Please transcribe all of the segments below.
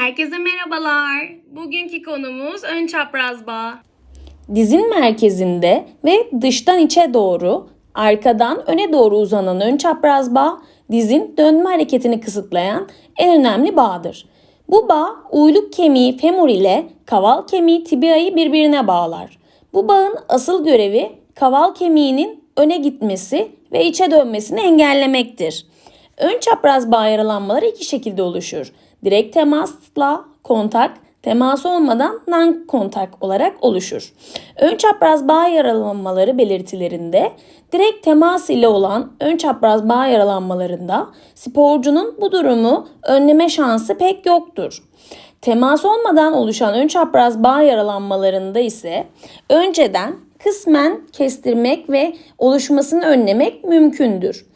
Herkese merhabalar. Bugünkü konumuz ön çapraz bağ. Dizin merkezinde ve dıştan içe doğru, arkadan öne doğru uzanan ön çapraz bağ, dizin dönme hareketini kısıtlayan en önemli bağdır. Bu bağ uyluk kemiği femur ile kaval kemiği tibiayı birbirine bağlar. Bu bağın asıl görevi kaval kemiğinin öne gitmesi ve içe dönmesini engellemektir. Ön çapraz bağ yaralanmaları iki şekilde oluşur. Direkt temasla kontak, temas olmadan non kontak olarak oluşur. Ön çapraz bağ yaralanmaları belirtilerinde direkt temas ile olan ön çapraz bağ yaralanmalarında sporcunun bu durumu önleme şansı pek yoktur. Temas olmadan oluşan ön çapraz bağ yaralanmalarında ise önceden kısmen kestirmek ve oluşmasını önlemek mümkündür.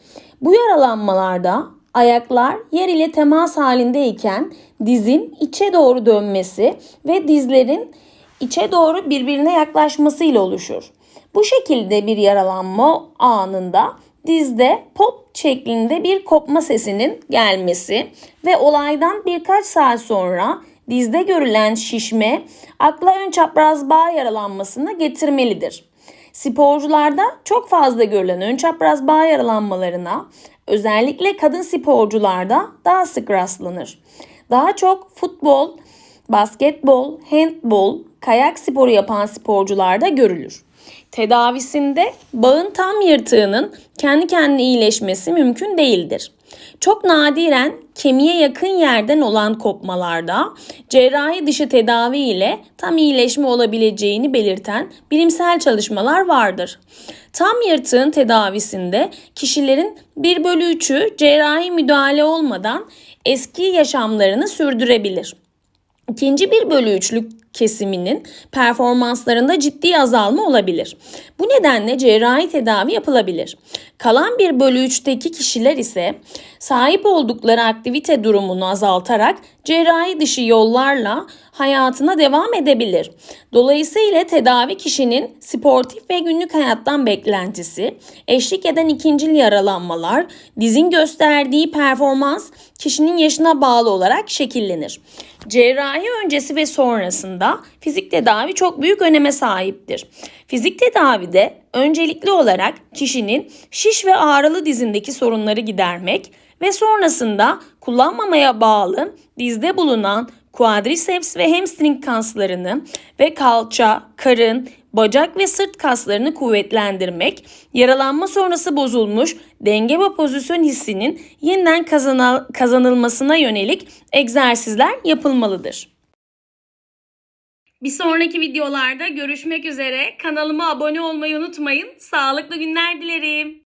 Bu yaralanmalarda ayaklar yer ile temas halindeyken dizin içe doğru dönmesi ve dizlerin içe doğru birbirine yaklaşmasıyla oluşur. Bu şekilde bir yaralanma anında dizde pop şeklinde bir kopma sesinin gelmesi ve olaydan birkaç saat sonra dizde görülen şişme akla ön çapraz bağ yaralanmasını getirmelidir. Sporcularda çok fazla görülen ön çapraz bağ yaralanmalarına özellikle kadın sporcularda daha sık rastlanır. Daha çok futbol, basketbol, handbol, kayak sporu yapan sporcularda görülür. Tedavisinde bağın tam yırtığının kendi kendine iyileşmesi mümkün değildir. Çok nadiren kemiğe yakın yerden olan kopmalarda cerrahi dışı tedavi ile tam iyileşme olabileceğini belirten bilimsel çalışmalar vardır. Tam yırtığın tedavisinde kişilerin 1 bölü 3'ü cerrahi müdahale olmadan eski yaşamlarını sürdürebilir. İkinci 1 bölü 3'lük kesiminin performanslarında ciddi azalma olabilir. Bu nedenle cerrahi tedavi yapılabilir. Kalan 1 bölü 3'teki kişiler ise sahip oldukları aktivite durumunu azaltarak cerrahi dışı yollarla hayatına devam edebilir. Dolayısıyla tedavi kişinin sportif ve günlük hayattan beklentisi, eşlik eden ikincil yaralanmalar, dizin gösterdiği performans kişinin yaşına bağlı olarak şekillenir. Cerrahi öncesi ve sonrasında fizik tedavi çok büyük öneme sahiptir. Fizik tedavide öncelikli olarak kişinin şiş ve ağrılı dizindeki sorunları gidermek ve sonrasında kullanmamaya bağlı dizde bulunan quadriceps ve hamstring kaslarını ve kalça, karın, bacak ve sırt kaslarını kuvvetlendirmek, yaralanma sonrası bozulmuş denge ve pozisyon hissinin yeniden kazanılmasına yönelik egzersizler yapılmalıdır. Bir sonraki videolarda görüşmek üzere. Kanalıma abone olmayı unutmayın. Sağlıklı günler dilerim.